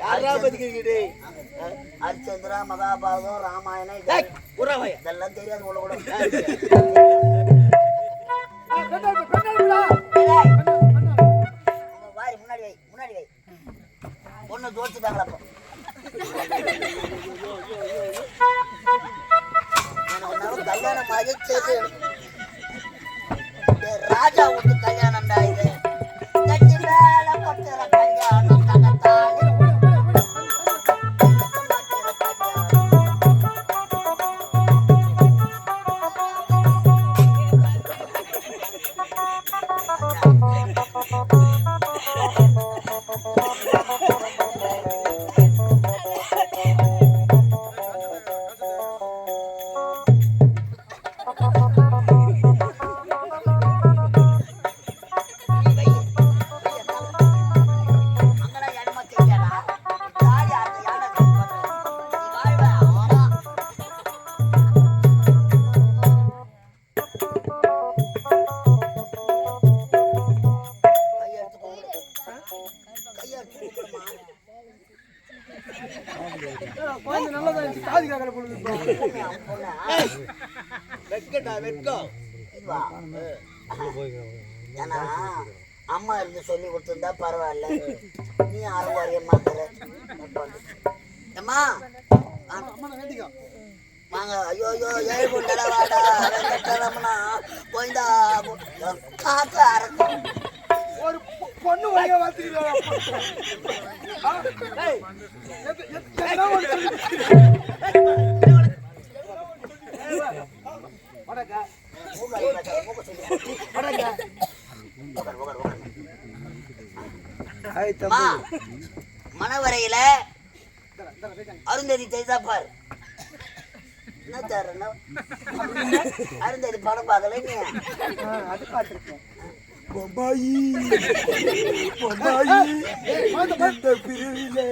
யாரா பத்திக்கிறீங்க ஹரிச்சந்திரா மகாபாரதம் ராமாயணம் இதெல்லாம் தெரியாது உள்ள கூட. பெண்ணாள் பெண்ணாள்டா ஏய், உங்க வாரி முன்னாடி வை முன்னாடி வை. பொண்ணு தோச்சுட்டாங்களா அப்போ? எனக்கு ஒன்றாவது கல்யாணம் ராஜா கல்யாணம்டா இது. கட்சி மேல கொட்டுற கல்யாணம். Oh. வெட்கம்? ஏன்னா அம்மா இருந்து சொல்லி கொடுத்திருந்தா பரவாயில்ல. நீ மாத்திர அம்மா வாங்க. ஐயோ ஐயோ ஏழு குண்டல வாடா. வெங்கடரமணா கோயந்தா காக்க ஒரு பொண்ணு வழியா வாத்துக்கிறா எத்தனை மணவரையில அருந்ததி தெரிதா பார். என்ன தரேன்னா அருந்ததி படம் பார்க்கல நீ? அது பார்த்துருக்கேன் பொம்பாயி பொம்பாயி இந்த பிரிவிலே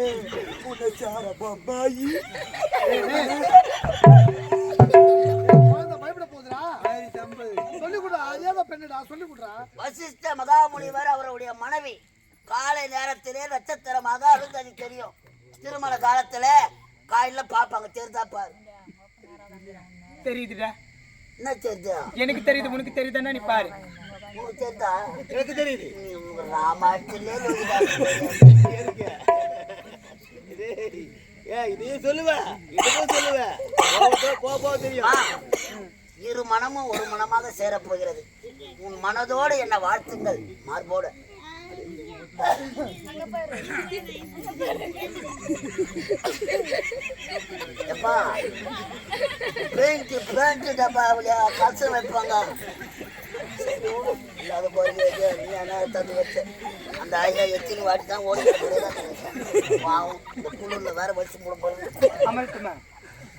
உனச்சார பொம்பாயி. குழந்தை சொல்லி கொடுடா அதேதான் பெண்ணுடா சொல்லி வசிஷ்ட மகாமுனிவர் அவருடைய மனைவி காலை நேரத்திலே நட்சத்திரமாக அருந்ததி தெரியும். திருமண காலத்துல காலையில பாப்பாங்க தெரிதா பாரு. தெரியுதுடா. என்ன தெரியுதா எனக்கு தெரியுது உனக்கு தெரியுதானா நீ பாரு. உனக்கு தெரியுதா எனக்கு தெரியுது. ராமாயணத்திலே ஏய் இதையும் சொல்லுவ. இதுவும் சொல்லுவ. போக போக போக தெரியும். இரு மனமும் ஒரு மனமாக சேரப் போகிறது உன் மனதோடு என்ன வாழ்த்துங்கள் மார்போடு. எப்பா? பெயிண்ட் பெயிண்ட் டப்பாவில கலசம் வைப்பாங்க. சரி, விடு. இல்லாத போறீங்க நீ என்ன தந்து வச்ச? அந்த ஐயா எத்தினி வாட்டி தான் ஓடி பாவம் இந்த குளிர்ல வேற வச்சு மூட போறது.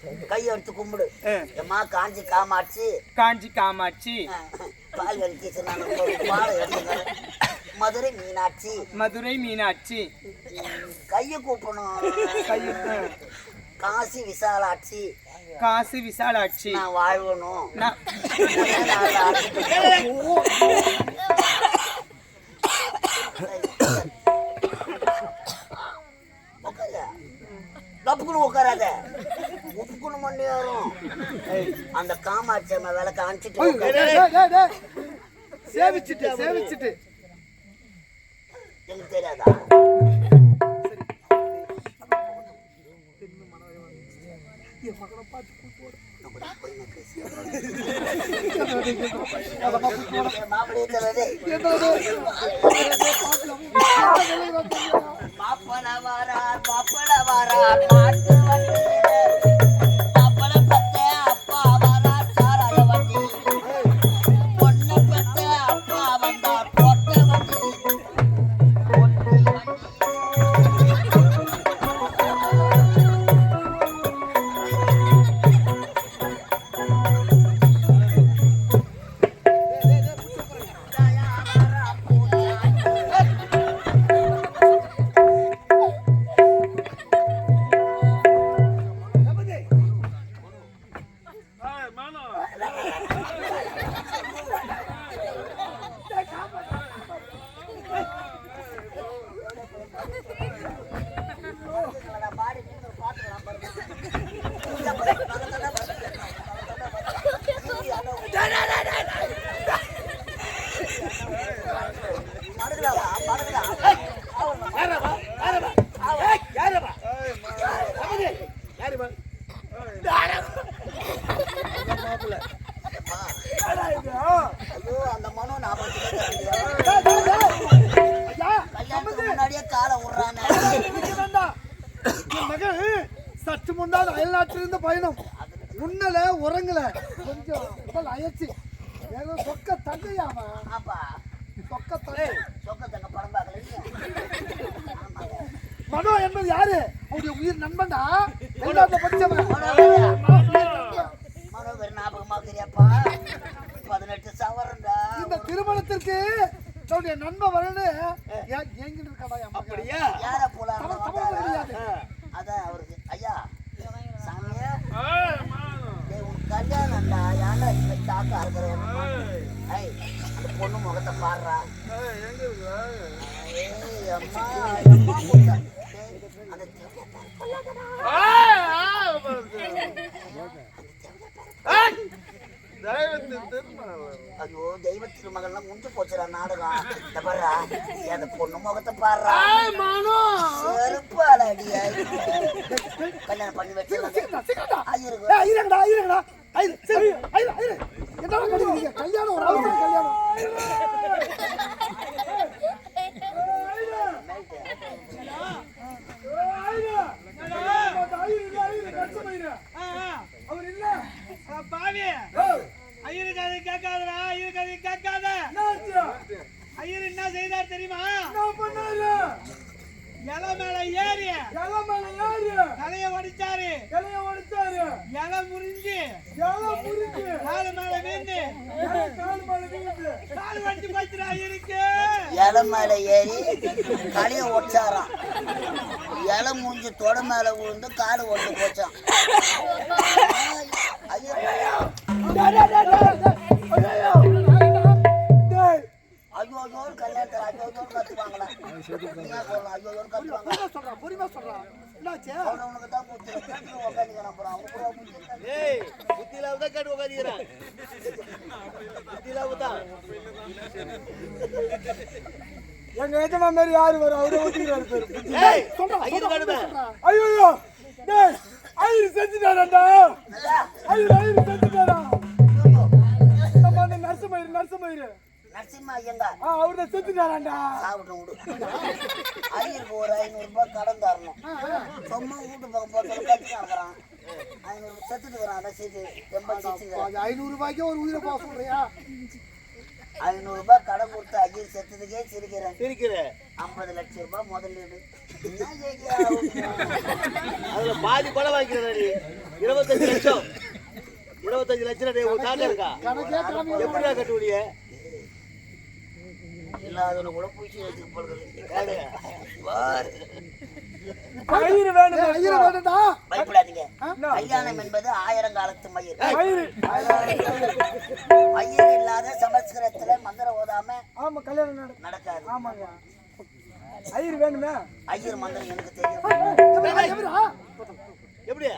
கையெடுத்து கும்பிடு. ஆ. எம்மா காஞ்சி காமாட்சி. காஞ்சி காமாட்சி. பால் எடுத்துக்கிறேன் மதுரை மீனாட்சி. மதுரை மீனாட்சி. கையை கூப்பணும் கையு. காசி விசாலாட்சி. காசி விசாலாட்சி. நான் வாழ்வணும். டப்புக்குன்னு உட்காராத மண்ணி வரும் அந்த காமாட்சி அம்மா டேய், டேய். சேவிச்சிட்டு சேவிச்சிட்டு எனக்கு தெரியாதா மாப்பிள்ளையே தெரியாதே. மாப்பிள வாரார், அந்த மனோ முன்னாடியே காலை விடுறானே மகன் சற்று முன்னால் அயல்நாட்டிலிருந்து பயணம் உன்னல உறங்கல கொஞ்சம் உடல் அயற்சி ஏதோ சொக்க தங்கையாமா சொக்க தங்கை சொக்கத்தங்க படம் பார்க்கல மனோ என்பது யாரு? அவருடைய உயிர் நண்பன்டா? மனோகர் ஞாபகமா தெரியாப்பா? பதினெட்டு சவரண்டா இந்த திருமணத்திற்கு அவருடைய நண்பன் வரணும் ஏங்கிட்டு இருக்காடா அப்படியா? யார போல அவன் தமிழ் கிடையாது அதான் அவருக்கு ஐயா சாமியா டேய், உன் கல்யாணம்டா ஏன்டா இப்ப தாத்தா இருக்கிறவன் ஐய் அந்த பொண்ணு முகத்தை பாடுறா ஏய் அம்மா அம்மா முத்தா. டேய், அந்த ஐயோ தெய்வ திருமகள்லாம் முடிஞ்சு போச்சுடா நாடகம் இந்த பாடுறா அந்த பொண்ணு முகத்தை பாடுறா செருப்பால அடியா கல்யாணம் பண்ணி வச்சிடலாம் சீக்கிரம், சீக்கிரம்டா. ஐயருக்கு ஏய், ஐயருங்கடா, ஐயருங்கடா. ஐயரு, சரி, ஐயரு, ஐயரு. என்னடா பண்ணிக்கிறீங்க? கல்யாணம் ஒரு அவசர கல்யாணம் அவர் இல்ல பாவி ஐயருக்கு அது கேட்காதடா ஐயருக்கு அது கேட்காத ஐயர் என்ன செய்தார் தெரியுமா பண்ணாரு இலை மேல ஏறி இலை மேல ஏறி தலைய ஒடிச்சாரு இலைய உடைச்சாரு இலை முறிஞ்சு இலை முறிஞ்சு காலு மேல வீந்து இலை கால் மேல விழுந்து காலு வடிச்சு போச்சுடா ஐயருக்கு இலை மேல ஏறி களிய ஒடிச்சாராம் இலை முடிஞ்சு தொட மேல விழுந்து காடு ஒட்டு போச்சான் ஐயோ டேய், டேய், டேய், டேய், டேய். ஐயோ, டேய். ஐயோ ஐயோ கல்யாணத்துல ஐயோ ஐயோ கத்துவாங்களா நீ ஏன் சொல்லலாம் ஐயோ ஐயோ கத்துவாங்க பொறுமையா சொல்றான், பொறுமையா சொல்றான். என்னாச்சு? அவனுக்கு தான் புத்தி உட்காந்துக்கிறான் அப்புறம் அவனுக்கு கூட புத்தி இருக்காது. ஏய் புத்தியில தான் கேட்டு உட்காந்துக்கிறேன் புத்தியில தான் எங்க எஜமா மாதிரி யாரு வரும்? அவரை ஒட்டிக்கிறாரு பேரு. ஐயோ ஐயர் செஞ்சுட்டாரா ஐயர் ஐயர் செஞ்சுட்டாரா? நம்ம அந்த நர்சு மயிறு நர்சு மயிறு நரசிம்ம ஐயங்கார் ஆ அவர்த செஞ்சுட்டாராண்டா சாப்பிட்டு விடு. ஐயருக்கு ஒரு ஐநூறு ரூபாய் கடன் தரணும். சும்மா வீட்டு பக்கம் போட்டு கட்டி நடக்கிறான் ஐநூறு செத்துட்டு வரான் அதான் சேர்த்து எண்பது செத்து ஐநூறு ரூபாய்க்கு ஒரு உயிரை போக சொல்றியா? ஐநூறு ரூபாய் கடன் கொடுத்து ஐயர் செத்ததுக்கே சிரிக்கிறேன். சிரிக்கிற. ஐம்பது லட்சம் ரூபாய் முதலீடு? அதுல பாதி பணம் வாங்கிக்கிறேன் நீ. இருபத்தஞ்சு லட்சம். இருபத்தஞ்சு லட்சம் டேய் உன் தாத்தா இருக்கா? எப்படியா கட்டுவீங்க? இல்லாதவனை கூட பூச்சி வேணும் ஐயர் வேணும்டா பயப்படாதீங்க. கல்யாணம் என்பது ஆயிரம் காலத்து மயிர் ஐயர் மயிர். இல்லாத சமஸ்கிருதத்துல மந்திரம் ஓதாம ஆமா கல்யாணம் நட நடக்காது. ஆமாங்க. ஐயர் வேணுமே? ஐயர் மந்திரம் எனக்கு தெரியும். எப்படியா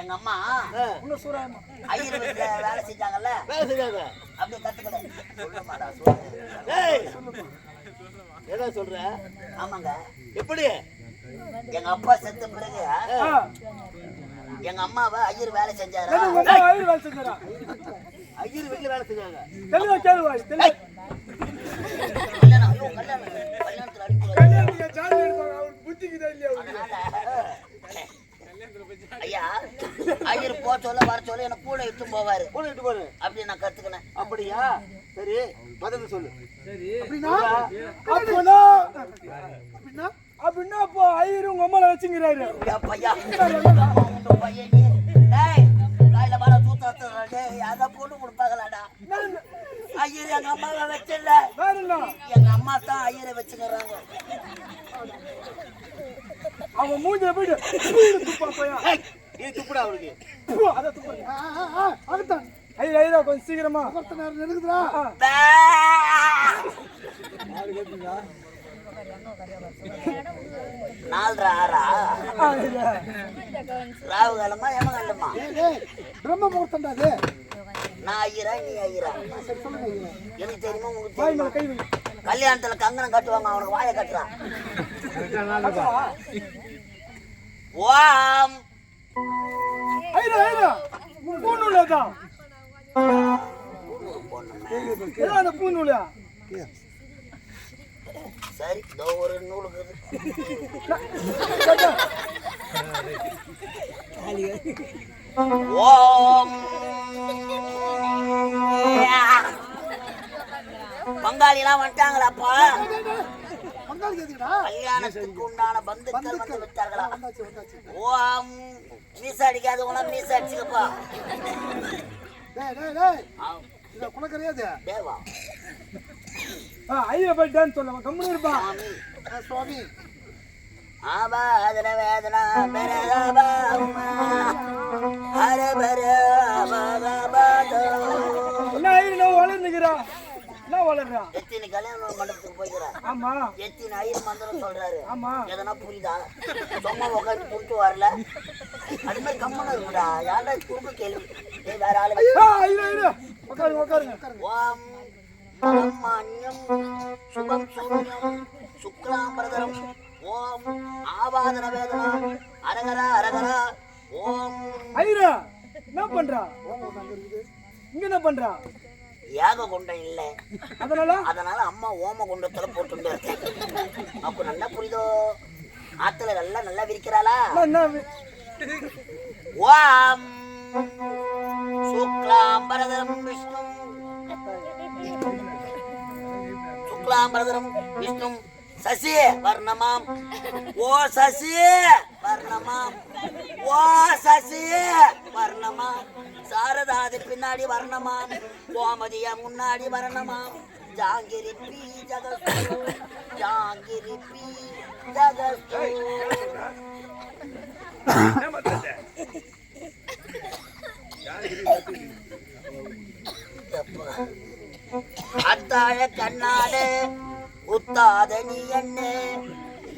எங்க அம்மா ஆ, இன்னும் சூறாயமா? ஐயர் வேலை செஞ்சாங்கல்ல? வேலை செய்யாத அப்படியே ஏய். என்ன சொல்ற? ஆமாங்க. எப்படி? எங்க அப்பா செத்த பிறகு எங்க அம்மாவை ஐயர் வேலை செஞ்சாரா? ஐயர் வீட்டுல வேலை செஞ்சாங்க தெளிவா கேளுவாய் தெளிவா கல்யாணத்துக்கு ஜாலி எடுப்பாங்க அவருக்கு புத்திக்குதா இல்லையா அதனால ஐயா ஐயர் போ சொல்ல வர சொல்ல எனக்கு கூட இட்டு போவாரு. கூட இட்டு போடு அப்படி நான் கத்துக்கினேன். அப்படியா? சரி பதில் சொல்லு. அப்படின்னா அப்போனா அப்படின்னா அப்படின்னா அப்போ ஐயர் உங்க அம்மால வச்சுங்கிறாரு. பையா. பையன் அதான் போட்டு கொடுப்பாங்களாடா. ஐயர் எங்க அம்மாவை என்ன எங்க அம்மா தான் ஐயரை வச்சுக்கிறாங்க அவன் மூஞ்சில போயிட்டு நீ துப்புடா அவனுக்கு போ, அத துப்பு அதுதான் ஐயா ஐயா கொஞ்சம் சீக்கிரமா நேரம் நெருங்குதுடா பே! நாலரை ஆறா ராவு காலமா எம காலமா? பிரம்ம முகூர்த்தம்டா அது. நான் ஐயரா நீ ஐயரா. எனக்கு தெரியுமா உங்களுக்கு கல்யாணத்துல கங்கணம் கட்டுவாங்க அவனுக்கு வாயை கட்டுறான் ஓம். ஐயா ஐயா பூநூலதான் ஏதோ அந்த பூநூலா சரி இதோ ஒரு நூலுக்கு ஓம். பங்காளிலாம் வந்துட்டாங்களாப்பா? கல்யாணத்துக்கு உண்டான பந்துக்கள் வந்து விட்டார்களா? ஓம். மீச அடிக்காதவங்களா மீச அடிச்சுக்கப்பா. குலக்கறியாது தேவா ஐயா போயிட்டான்னு சொல்ல கம்முனு இருப்பா. சுவாமி ஆபாதன வேதனா என்ன வளர்ந்துக்கிறா? என்ன வளர்றா? எத்தனை கல்யாண மண்டபத்துக்கு போய்க்கிறா. ஆமா. எத்தனை ஐயர் மந்திரம் சொல்றாரு. ஆமா. எதனா புரியுதா? சும்மா உட்காந்து புரிச்சு வரல. அது மாதிரி கம்மனம் இருக்குடா. யாரா கேள்வி? வேற ஆளு. உட்காருங்க உட்காருங்க ஓம் சுபம் சூன்யம் சுக்லாம்பிரதரம் ஓம் ஆவாதன வேதனா அரகரா அரகரா ஓம் ஐயா என்ன பண்றா? இங்க என்ன பண்றா? யாக குண்டம் இல்லை. அதனால? அதனால அம்மா ஓம குண்டத்துல போட்டு இருக்கேன். அப்ப நல்லா புரியுதோ? ஆத்துல நல்லா நல்லா விரிக்கிறாளா? ஓம் சுக்லாம்பரதரம் விஷ்ணு. சுக்லாம்பரதரம் விஷ்ணு சசி வர்ணமாம். ஓ சசி வர்ணமாம். ஓ சசி வர்ணமாம். சாரதாது பின்னாடி வர்ணமாம். கோமதிய முன்னாடி வர்ணமாம். ஜாங்கிரி பி ஜகஸ்து. ஜாங்கிரி பி ஜகஸ்து. அத்தாழ கண்ணாலே உத்தாத நீ என்ன.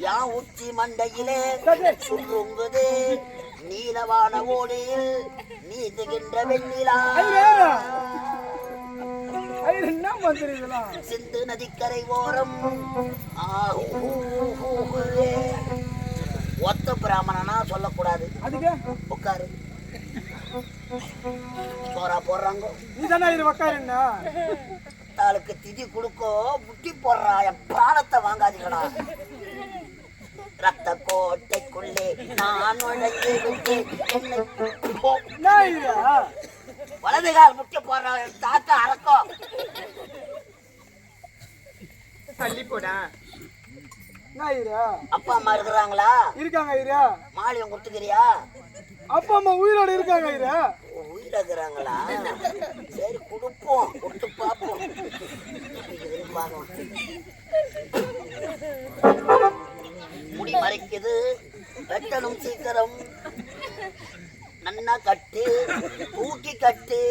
யா உச்சி மண்டையிலே சுருங்குது நீலவான ஓடையில் நீந்துகின்ற வெண்ணிலா. சிந்து நதிக்கரை ஓரம். ஒத்த பிராமணனா சொல்லக்கூடாது. உட்காரு. சோறா போடுறாங்க நீ தானே ஐயா உட்காருன்னா தாளுக்கு திதி கொடுக்கோ முட்டி போடுறா என் பிராணத்தை வாங்காதீங்களா ரத்த கோட்டைக்குள்ளே நான் நுழைந்து விட்டு வலது கால் முட்டி போடுறா என் தாத்த அறக்கும் தள்ளி போடா. அப்பா அம்மா இருக்கிறாங்களா? இருக்காங்க ஐயா மாலியம் கொடுத்துக்கிறியா? அப்பா அம்மா உயிரோட இருக்காங்க ஐயா உயிர் இருக்கிறாங்களா சரி கொடுப்போம். கொடுத்து பார்ப்போம். எப்படி முடி மறைக்குது. வெட்டணும் சீக்கிரம். நன்னா கட்டு. தூக்கி கட்டு.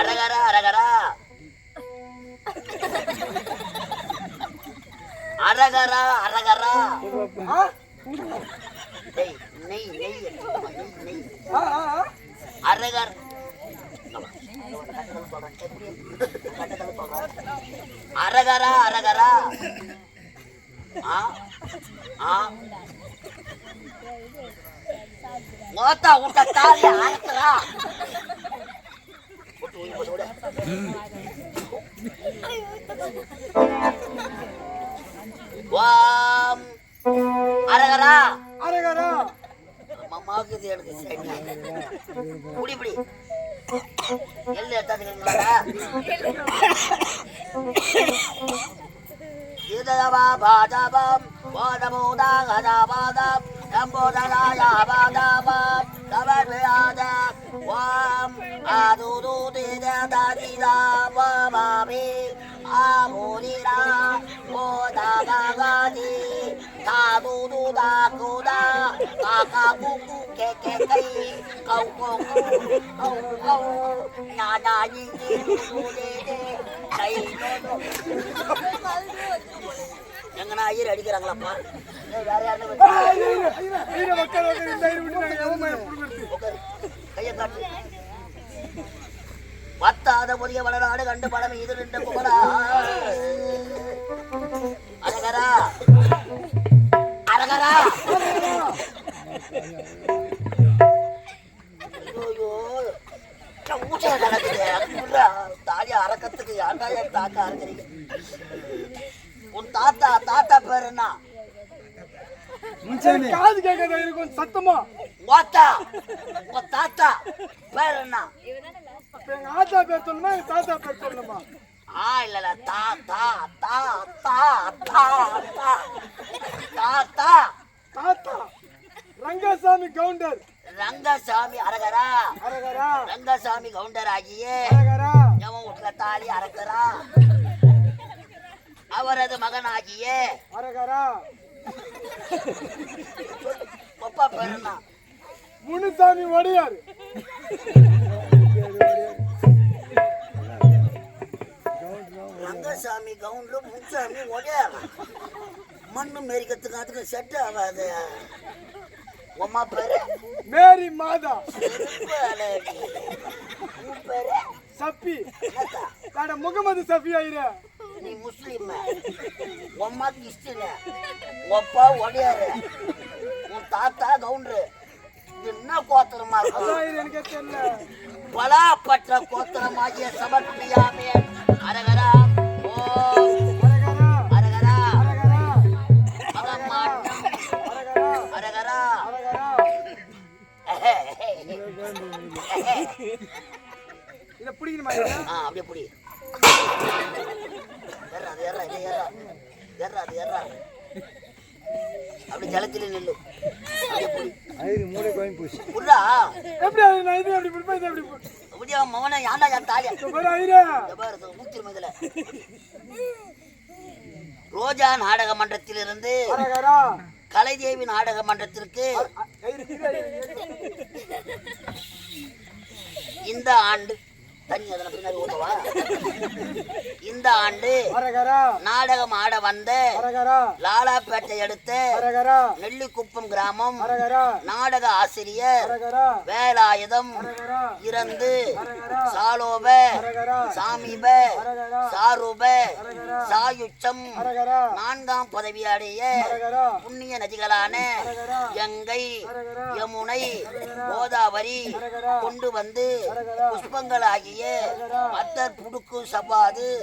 அரகரா அரகரா அரகரா அரகரா? நெய் நெய் நெய். அரகர். அரகரா அரகரா. ஆ ஆ. மோத்தா விட்ட தாலி அறுக்கிறா விட்டு உயிர் போட்டு வாம் அரகரா. அரகரா. மம்மாவுக்கு எனக்கு சரி குடி பிடி எள்ளு எடுத்தாதுங்களா இதவா பாதவம் போதபோதாகதாபாதம் நம்போதராயாபாதவம் தவர்வியாத வாம் அதுதூதிதாதிதாபாபி ஆமூலிரா போதபகதி தாதுதுதாகுதா காக்கா குக்கு கே கே கை கௌ கௌ கௌ கௌ நானா இங்கி கை நோனோ எங்கன்னா ஐயர் அடிக்கிறாங்களாப்பா ஏய், வேற யாருன்னு வந்து ஐயா மக்கள் வந்து இந்த ஐயர் விட்டு நாங்க எவன் மயம் புடுங்கிறது? உட்காரு. கையை காட்டு பத்தாத புதிய வளநாடு கண்டு படம் இது நின்று புகழா அழகரா. அழகரா. ஐயோ மூச்சை நடக்குது அதுக்குள்ள தாலி அறக்கத்துக்கு ஏன்டா என் தாத்தா அறக்குறீங்க. உன் தாத்தா தாத்தா பேர் என்ன? காது கேட்காத இருக்கும் சத்தமா? வாத்தா உன் தாத்தா பேர் என்ன? இப்ப எங்க ஆத்தா பேர் சொல்லணுமா எங்க தாத்தா பேர் சொல்லணுமா ஆ இல்லல தா தா தா தா தா தா தாத்தா தாத்தா ரங்கசாமி கவுண்டர் ரங்கசாமி அரகரா அரகரா ரங்கசாமி கவுண்டர் ஆகியே அரகரா எவன் வீட்டுல தாலி அறக்கிறா அவரது மகனாகிய அரகரா அப்பா பேர் என்ன முனுசாமி ஒடையார் ரங்கசாமி கவுண்டர் முன்சாமி ஒடையாரா. மண்ணு மேரிக்கத்துக்கு அதுக்கு செட் ஆகாது. உம்மா பேரு? மேரி மாதா. பேரு? சப்பி? தாட முகமது சஃபி ஐயர நீ முஸ்லீம். உம்மா கிறிஸ்டின் ஒப்பா ஒடையாரு. உன் தாத்தா கவுண்டரு என்ன கோத்திரமா எனக்கே தெரியல. பலாப்பற்ற கோத்திரமாகிய சமர்ப்பியாமே அரகரா இத பிடிக்கணுமா ஐயா ஆ அப்படியே புடி. ஏறா அது ஏறா இது ஏறா ஏறா அது ஏறா அப்படி ஜலத்திலே நில்லு. அப்படியே புடி. ஐயர் மூளை கோயம் போச்சு. புடுறா எப்படி நான் இது எப்படி பிடிப்பேன் இது எப்படி பிடி- அப்படியே மகனை ஏன்டா என் தாலியா பாரு இந்த பாரு நூத்தி இதுல ரோஜா நாடக மன்றத்திலிருந்து கலைதேவி நாடக மன்றத்திற்கு இந்த ஆண்டு தண்ணி அதனை பின்னாடி ஊத்தவா? இந்த ஆண்டு நாடகம் ஆட வந்த லாலாப்பேட்டை அடுத்த நெல்லிக்குப்பம் கிராமம் நாடக ஆசிரியர் வேலாயுதம் இறந்து சாலோப சாமீப சாரூப சாயுச்சம் நான்காம் பதவி அடைய அரகரா. புண்ணிய நதிகளான கங்கை யமுனை கோதாவரி கொண்டு வந்து அரகரா. ஆகிய அத்தர் புடுக்கு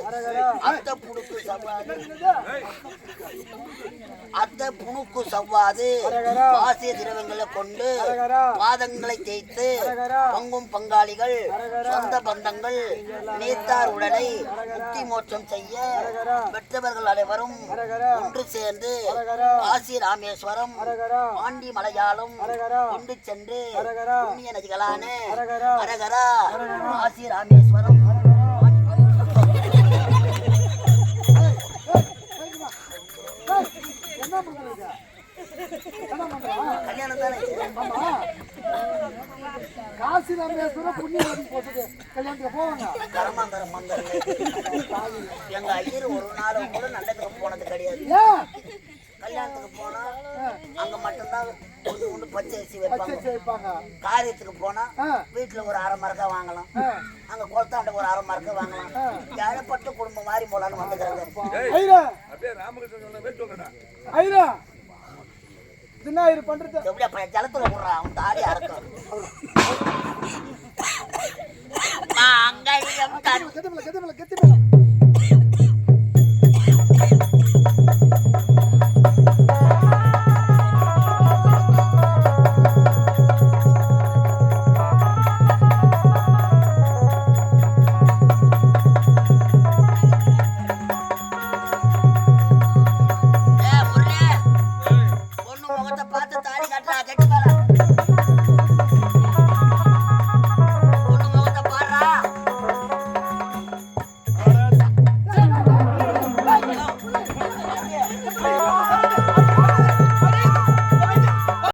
அரகரா. அத்த புடுக்கு சவாது அத்த புணுக்கு சவ்வாது. வாசிய திரவங்களை கொண்டு பாதங்களை தேய்த்து பங்கும் பங்காளிகள். சொந்த பந்தங்கள் நீத்தார் உடலை முக்தி மோட்சம் செய்ய பெற்றவர்கள் அனைவரும் ஒன்று சேர்ந்து காசி ராமேஸ்வரம் பாண்டி மலையாளம் கொண்டு சென்று புண்ணிய நதிகளான அரகரா. காசி ராமேஸ்வரம் ஆமா காசி ராமேஸ்வரம் புண்ணியவதி போட்டுட்டு கல்யாணத்துக்கு போவாங்க கரமாந்தர மந்தர் எங்க ஐயர் ஒரு நாள் கூட நல்லதுக்கு போனது கிடையாது கல்யாணத்துக்கு போனா அங்க மட்டும்தான் ஒன்று ஒன்று பச்சை அரிசி வைப்பாங்க. காரியத்துக்கு போனா வீட்டுல ஒரு அரை மரக்கா வாங்கலாம். அரை மரக்கா வாங்கலாம். ஏழப்பட்ட குடும்பம் மாதிரி போலான்னு வந்துக்கிறாங்க. இது என்ன ஐயர் பண்றது. எப்படி அப்ப ஜலத்துல விடுறான் அவன் தாடி அறக்கும் மாங்கல்யம் தன் கெட்டமில்ல